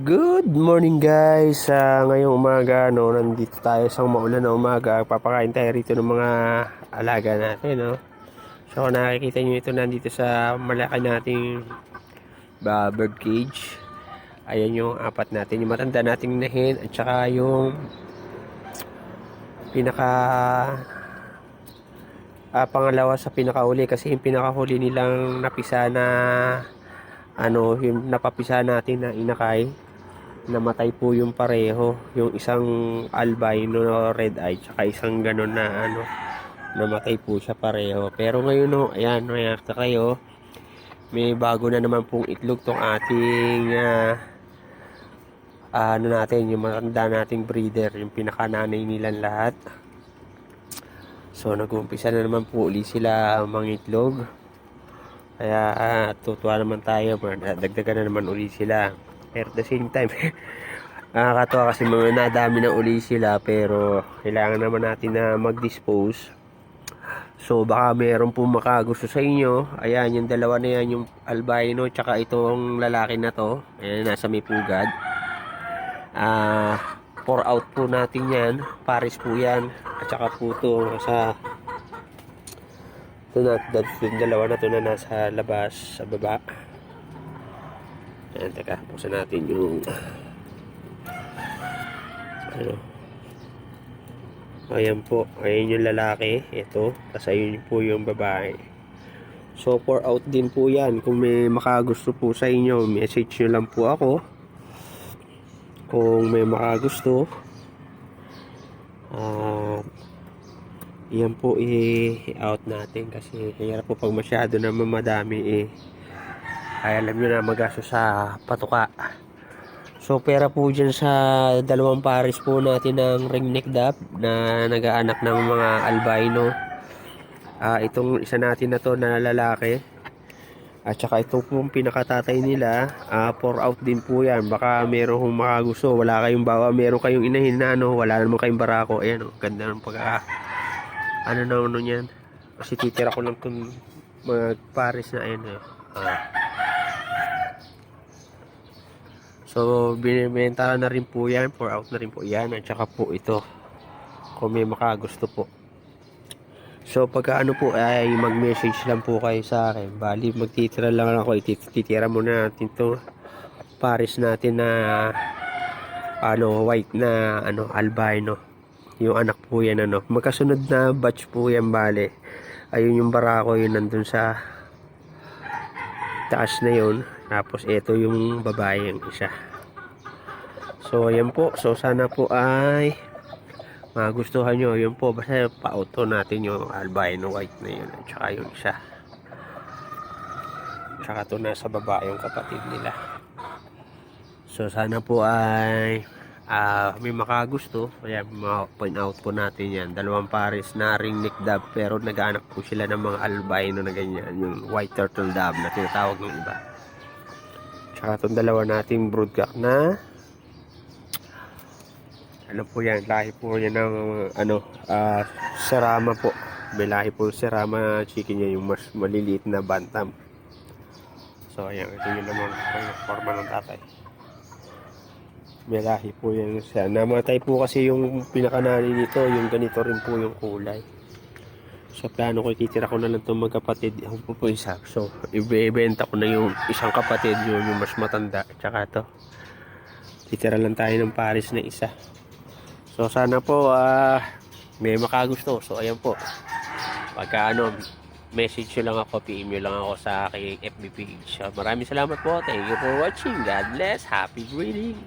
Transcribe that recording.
Good morning guys! Uh, ngayong umaga, no, nandito tayo sa maulan na umaga. Papakain tayo rito ng mga alaga natin. No? So kung nakikita nyo ito nandito sa malaki nating bird cage. Ayan yung apat natin. Yung matanda nating nahin at saka yung pinaka ah, pangalawa sa pinakauli kasi yung pinakahuli nilang napisa na ano yung napapisa natin na inakay namatay po yung pareho yung isang albino na red eye tsaka isang ganon na ano namatay po siya pareho pero ngayon no ayan may after kayo may bago na naman pong itlog tong ating ah, ano natin yung matanda nating breeder yung pinakananay nilang lahat So nag-uumpisa na naman po uli sila mangitlog. Kaya ah, tutuwa naman tayo, dagdagan na naman uli sila. At the same time, nakakatuwa kasi mga nadami na uli sila pero kailangan naman natin na mag-dispose. So baka meron po makagusto sa inyo. Ayan, yung dalawa na yan, yung albino tsaka itong lalaki na to. Ayan, nasa may pugad. Ah, pour out po natin yan. Paris po yan. At saka po ito sa ito na, yung dalawa na to na nasa labas, sa baba. Ayan, teka, buksan natin yung ano. Ayan po, ayan yung lalaki, ito, tapos ayun po yung babae. So, pour out din po yan. Kung may makagusto po sa inyo, message nyo lang po ako. Kung may makagusto, at yan po i-out natin kasi kaya po pag masyado na mamadami eh ay alam nyo na magasto sa patuka so pera po dyan sa dalawang pares po natin ng ringneck dap na nagaanak ng mga albino Ah, itong isa natin na to na lalaki at saka itong pong pinakatatay nila, ah, pour out din po yan. Baka meron kong makagusto. Wala kayong bawa, meron kayong inahin na ano, wala naman kayong barako. Ayan o, ganda ng pagka, ano na ano yan. Kasi titira ko lang itong mga pares na ayan eh. Ah. So, binibenta na rin po yan. Pour out na rin po yan. At saka po ito. Kung may makagusto po. So pagka ano po ay mag-message lang po kayo sa akin. Bali magtitira lang ako. Itit- Titira muna natin to pares natin na ano white na ano albino. Yung anak po yan ano. Magkasunod na batch po yan bali. Ayun yung barako yun nandun sa taas na yun. Tapos ito yung babae yung isa. So ayan po. So sana po ay magustuhan nyo, yun po, basta pa-auto natin yung albino white na yun, at saka yung isa. Tsaka to nasa baba yung kapatid nila. So, sana po ay ah, may makagusto. Kaya ma-point out po natin yan. Dalawang pares na ring neck dab, pero nag-aanak po sila ng mga albino na ganyan, yung white turtle dab na tinatawag ng iba. Tsaka itong dalawa nating broodcock na ano po yan, lahi po yan ng ano, ah, serama po. May lahi po serama chicken yan, yung mas maliliit na bantam. So ayan, ito yun naman ang forma ng tatay. May lahi po yan siya. Namatay po kasi yung pinakanani nito, yung ganito rin po yung kulay. So plano ko, titira ko na lang itong magkapatid. Ako po po isa. So, ibebenta ko na yung isang kapatid, yun yung mas matanda. Tsaka to. Titira lang tayo ng pares na isa. So sana po ah may makagusto. So ayan po. Pagka ano, message nyo lang ako, PM nyo lang ako sa aking FB page. Maraming salamat po. Thank you for watching. God bless. Happy breeding.